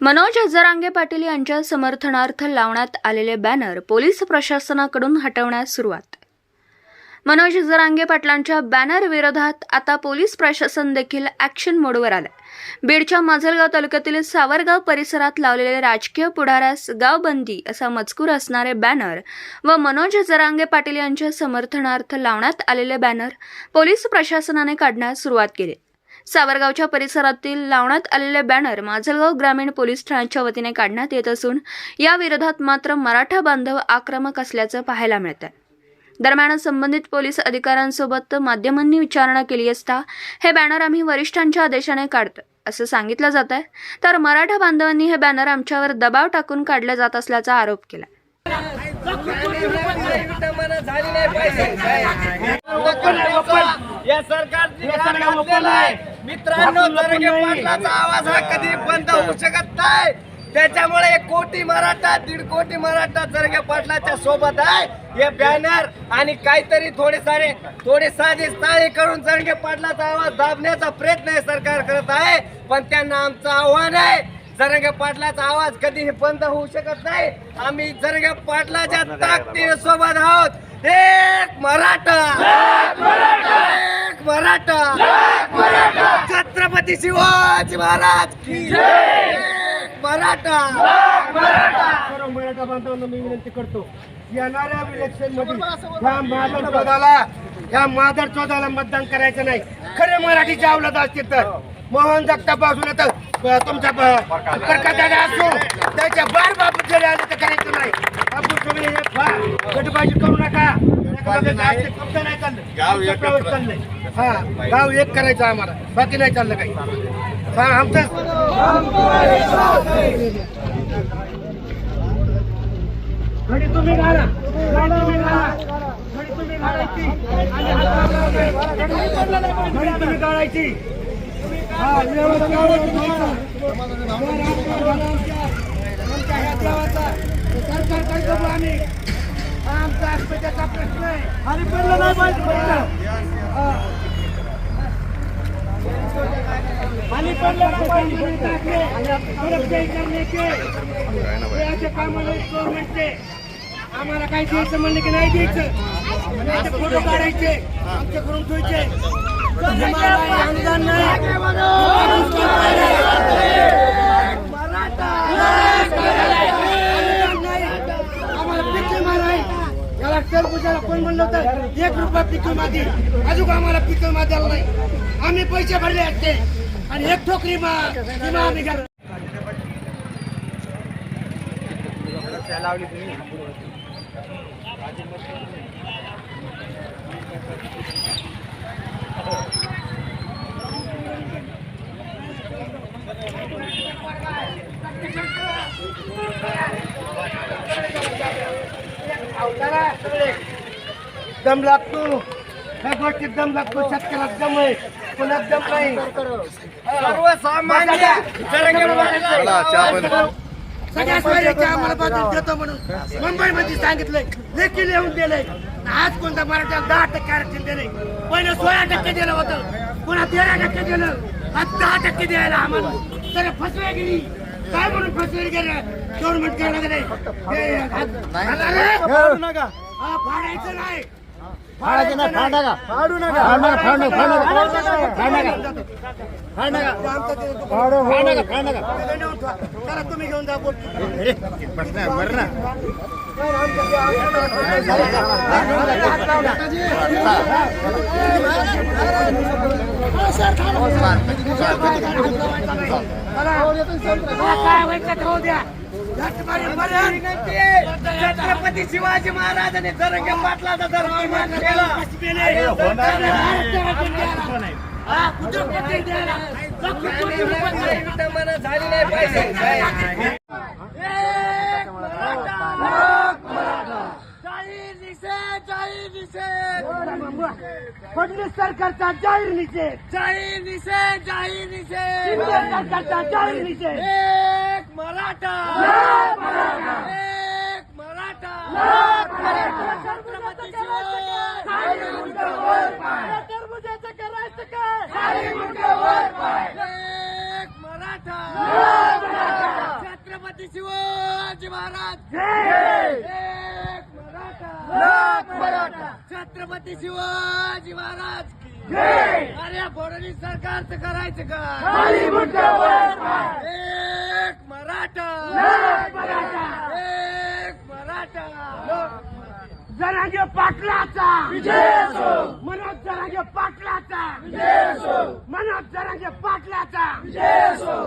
मनोज जरांगे पाटील यांच्या समर्थनार्थ लावण्यात आलेले बॅनर पोलीस प्रशासनाकडून हटवण्यास सुरुवात. मनोज जरांगे पाटलांच्या बॅनर विरोधात आता पोलीस प्रशासन देखील ॲक्शन मोडवर आलं बीडच्या माजलगाव तालुक्यातील सावरगाव परिसरात लावलेले राजकीय पुढाऱ्यास गावबंदी असा मजकूर असणारे बॅनर व मनोज जरांगे पाटील यांच्या समर्थनार्थ लावण्यात आलेले बॅनर पोलीस प्रशासनाने काढण्यास सुरुवात केली. सावरगावच्या परिसरातील लावण्यात आलेले बॅनर माजलगाव ग्रामीण पोलीस ठाण्याच्या वतीने काढण्यात येत असून या विरोधात मात्र मराठा बांधव आक्रमक असल्याचं पाहायला मिळत आहे दरम्यान संबंधित पोलीस अधिकाऱ्यांसोबत माध्यमांनी विचारणा केली असता हे बॅनर आम्ही वरिष्ठांच्या आदेशाने काढतो असं सांगितलं जात आहे तर मराठा बांधवांनी हे बॅनर आमच्यावर दबाव टाकून काढले जात असल्याचा आरोप केला या सरकारची मित्रांनो जरंगे पाटलाचा आवाज हा कधी बंद होऊ शकत नाही. त्याच्यामुळे एक कोटी मराठा दीड कोटी मराठा जरंगे पाटलाच्या सोबत आहे हे बॅनर आणि काहीतरी थोडे सारे थोडे साधे स्थाळे करून जरंगे पाटलाचा आवाज दाबण्याचा प्रयत्न हे सरकार करत आहे पण त्यांना आमचं आव्हान आहे. जरंगे पाटलाचा आवाज कधीही बंद होऊ शकत नाही आम्ही जरंगे पाटलाच्या ताकदीने सोबत आहोत. एक मराठा. एक मराठा. छत्रपती शिवाजी महाराज मराठा! सर्व मराठा बांधवांना मी विनंती करतो येणाऱ्या इलेक्शनमध्ये ह्या मादर चौदाला ह्या मादर चौदाला मतदान करायचं नाही. खरे मराठीचे अवलाद असतील तर. मोहन जगताप असू तर तुमचा प्रकाश असो त्याच्या बार बाप जरी आले तर करायचं नाही. आपण सगळे हे फार गटबाजी करू नका. नाही. चाललंय. हा गाव एक करायचं आम्हाला. बाकी नाही चाललं काही. हा आमचं घडी तुम्ही घाला. घडी तुम्ही घाला. घडी तुम्ही घालायची. घडी तुम्ही घालायची. हा आमचा अस्मितेचा प्रश्न आहे आणि पडलं नाही पाहिजे पडलं. आणि पडलं नाही पाहिजे टाकले सुरक्षाही करण्याचे असे कामाला गव्हर्नमेंटचे आम्हाला काही द्यायचं म्हणलं की नाही द्यायचं फोटो काढायचे आमच्याकडून ठेवायचे। आम्हाला काही अनुदान नाही अनुदान नाही. आम्हाला पीक विमा नाही. याला टरबुजाला होतं एक रुपया पीक विमा दे अजून आम्हाला पीक विमा द्यायला नाही. आम्ही पैसे भरले असते. आणि एक ठोकरी विमा विमा आम्ही घालू दम लागतो. ह्या गोष्टीत दम लागतो. शेतकऱ्याला दम आहे. कोणात दम नाही. सर्वसामान्य जरंगे पाटला सगळ्या सोयरीचे आम्हाला देतो म्हणून. मुंबईमध्ये सांगितलंय लेखी लिहून दिलंय. आज कोणता मराठा दहा टक्के आरक्षण दिलंय. पहिलं सोळा टक्के दिलं होतं. पुन्हा तेरा टक्के दिलं. आज दहा टक्के द्यायला आम्हाला. तर फसवे गेली. काय म्हणून फसवे गेलं? गव्हर्नमेंट करायला गेले फाडायचं नाही. फाडायचं नाही, फाड नका. फाडू नका फाड नका, फाड नका, फाड नका. फाडू नका. फाड नका. फाड फाड तुम्ही घेऊन जा बोल प्रश्न आहे, बरं ना काय व्हायचं होऊ द्या. छत्रपती शिवाजी महाराजांनी जरंगे पाटलाचा जर अभिमान केला हा, झाली नाही पाहिजे फडणवीस सरकारचा जाहीर निषेध जाहीर निषेध जाहीर निषेध सरकारचा जाहीर निषेध एक मराठा! एक मराठा! छत्रपती शिवाजी टरबुजाचं करायचं काय एक मराठा महाराज! जय एक मराठा! छत्रपती शिवाजी महाराज! अरे फडणवीस सरकारचं करायचं का? मराठा! लोक मराठा! एक मराठा! जरांगे पाटलाचा! विजय असो मनोज जरांगे पाटलाचा! विजय असो मनोज जरांगे पाटलाचा! विजय असो